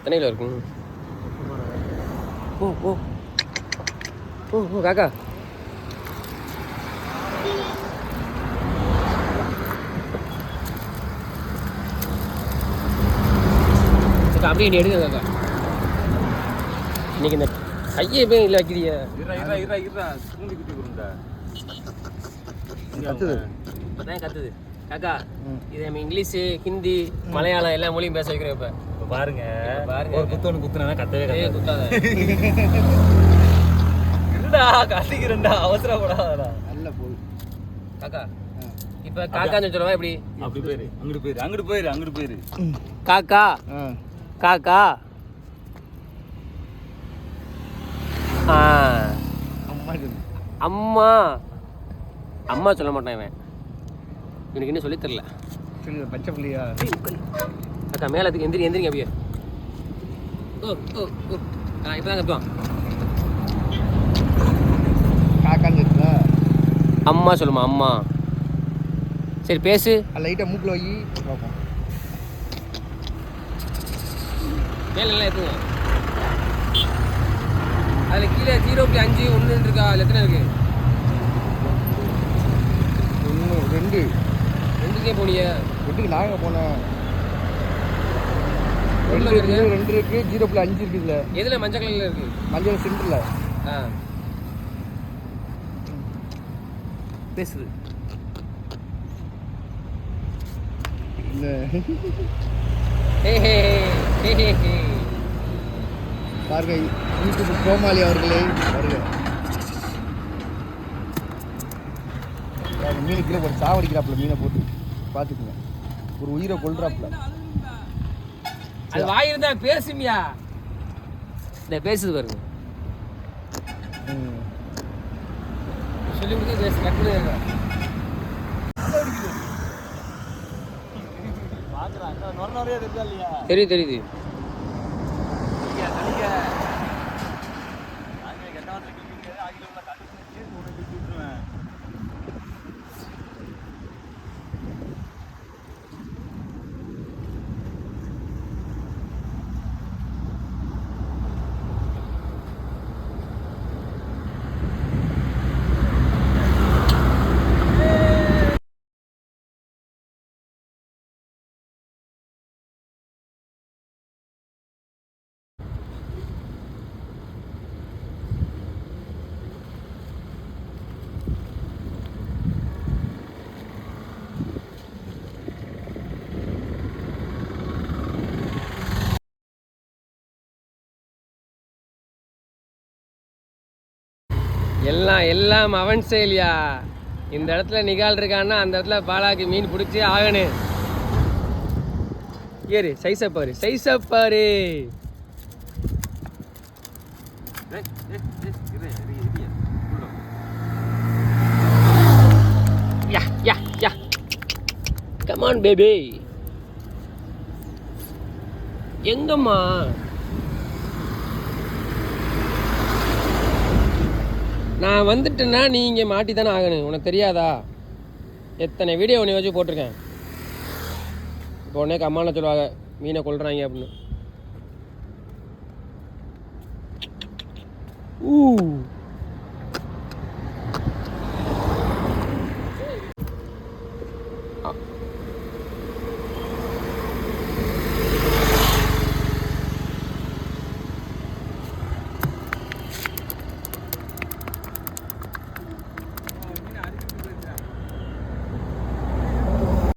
எத்தனை கிலோ இருக்கும் ஓ ஓ ஓ ஓ காக்கா அப்படியே நீ எடுங்க காக்கா. இன்னைக்கு இந்த கையை போய் இல்லை வைக்கிறிய கத்துது. இப்போதான் கத்துது. காக்கா இது நம்ம இங்கிலீஷு ஹிந்தி மலையாளம் எல்லா மொழியும் பேச வைக்கிறோம் இப்போ. பாருங்க. பாருங்க. ஒரு குத்து ஒன்று குத்துனா கத்தவே ஏய் கத்தாது. இருடா கத்திக்கிறேன்டா அவசரப்படாதடா. நல்ல போகுது காக்கா இப்போ காக்கான்னு சொல்லுவா எப்படி அப்படி போயிரு. அங்கிட்டு போயிரு அங்கிட்டு போயிரு அங்கிட்டு போயிரு. காக்கா. காக்கா. ஆ. அம்மா. அம்மா. அம்மா சொல்ல மாட்டான் இவன். இவனுக்கு இன்னும் சொல்லித் தரல. சொல்லு பச்சை புள்ளியா? அக்கா மேலத்துக்கு எந்திரி எந்திரிங்க அப்படியே. ஓ ஓ ஓ. ஆ இப்போ தான் கத்துவான். காக்கான்னு இருக்குதா அம்மா சொல்லுமா அம்மா. சரி பேசு. லைட்டாக மூக்கில் வை. பார்ப்போம். மேல எல்லாம் எத்துங்க அதில் கீழே ஜீரோ புள்ளி அஞ்சு ஒன்று இருக்கா அதில் எத்தனை இருக்கு? ஒன்று ரெண்டு. ரெண்டுக்கே போனிய. ரெண்டுக்கு நாங்கள் போனேன் ஒண்ணுல ரெண்டு இருக்கு. இருக்கு ரெண்டு இருக்கு ஜீரோ புள்ளி அஞ்சு இருக்குது இதில். எதில்? மஞ்சள் கலரில் இருக்கு. மஞ்சள் சென்டரில் ஆ. பேசுது. இந்த ஹே ஹே ஹே ஹே ஹே பாருங்க யூடியூப் கோமாளி அவர்களே வருக பாருங்க, மீன் கீழே போட்டு சாவடிக்கிறாப்புல மீனை போட்டு. பார்த்துக்குங்க ஒரு உயிரை கொல்றாப்புல. அது வாயிருந்தா பேசுமியா? இந்த பேசுது பாருங்க. சொல்லி கொடுத்து பேசு கட்டு இல்லையா? தெரியுது தெரியுது. எல்லாம் அவன் செயலியா? இந்த இடத்துல நிகால் இருக்கான்னா அந்த இடத்துல பாலாக்கு மீன் பிடிச்சி ஆகணும் ஏறு சைஸை பாரு சைஸை பாரு. யா யா யா. கமான் பேபி எங்கம்மா? நான் வந்துட்டேன்னா நீ இங்கே மாட்டி தானே ஆகணும். உனக்கு தெரியாதா? எத்தனை வீடியோ உன்னை வச்சு போட்டிருக்கேன். இப்போ உடனே அம்மாவில் சொல்லுவாங்க மீனை கொள்கிறாங்க அப்படின்னு. ஊ.